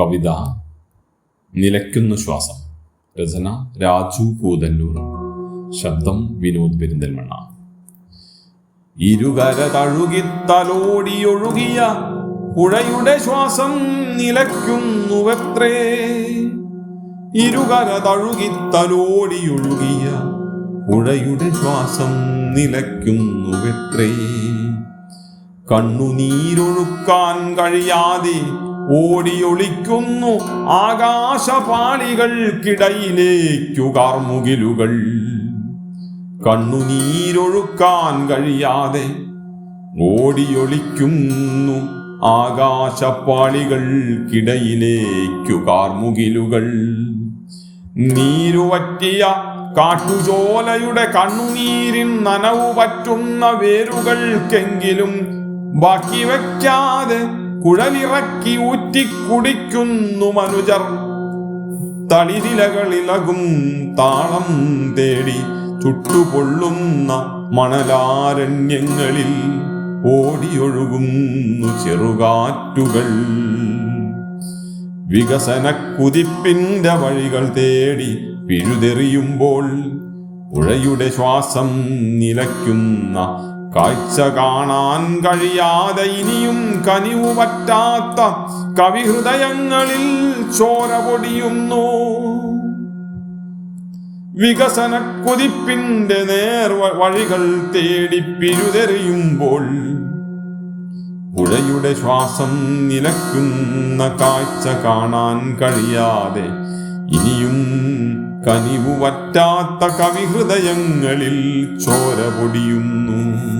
കവിത. നിലയ്ക്കുന്നു ശ്വാസം. രചന രാജു പൂതന്നൂർ ശബ്ദം വിനോദ് പെരിന്തൽമണ്ണ. ഇരുകര തഴുകി തലോടിയൊഴുകിയ പുഴയുടെ ശ്വാസം നിലയ്ക്കുന്നുവത്രേ. ഇരുകര തഴുകി തലോടിയൊഴുകിയ പുഴയുടെ ശ്വാസം നിലയ്ക്കുന്നുവത്രേ. കണ്ണുനീരൊഴുക്കാൻ കഴിയാതെ ഓടിയൊളിക്കുന്നു ആകാശപാളികൾക്കിടയിലേക്കു കാർമുകിലുകൾ. കണ്ണുനീരൊഴുക്കാൻ കഴിയാതെ ഓടിയൊളിക്കുന്നു ആകാശപ്പാളികൾക്കിടയിലേക്കു കാർമുകിലുകൾ. നീരുവറ്റിയ കാട്ടുചോലയുടെ കണ്ണുനീരിൻ നനവു പറ്റുന്ന വേരുകൾക്കെങ്കിലും ബാക്കി വയ്ക്കാതെ കുഴലിറക്കി ഊറ്റിക്കുടിക്കുന്നു മനുജർ. തളിരിലകളിലകും താളം തേടി ചുട്ടുപൊള്ളുന്ന മണലാരണ്യങ്ങളിൽ ഓടിയൊഴുകുന്നു ചെറുകാറ്റുകൾ. വികസന കുതിപ്പിന്റെ വഴികൾ തേടി പിഴുതെറിയുമ്പോൾ പുഴയുടെ ശ്വാസം നിലയ്ക്കുന്ന കാഴ്ച കാണാൻ കഴിയാതെ ഇനിയും കനിവു പറ്റാത്ത കവിഹൃദയങ്ങളിൽ ചോര പൊടിയുന്നു. വികസന കുതിപ്പിന്റെ നേർ വഴികൾ തേടി പിരുതെറിയുമ്പോൾ പുഴയുടെ ശ്വാസം നിലക്കുന്ന കാഴ്ച കാണാൻ കഴിയാതെ ഇനിയും കനിവു വറ്റാത്ത കവിഹൃദയങ്ങളിൽ ചോര പൊടിയുന്നു.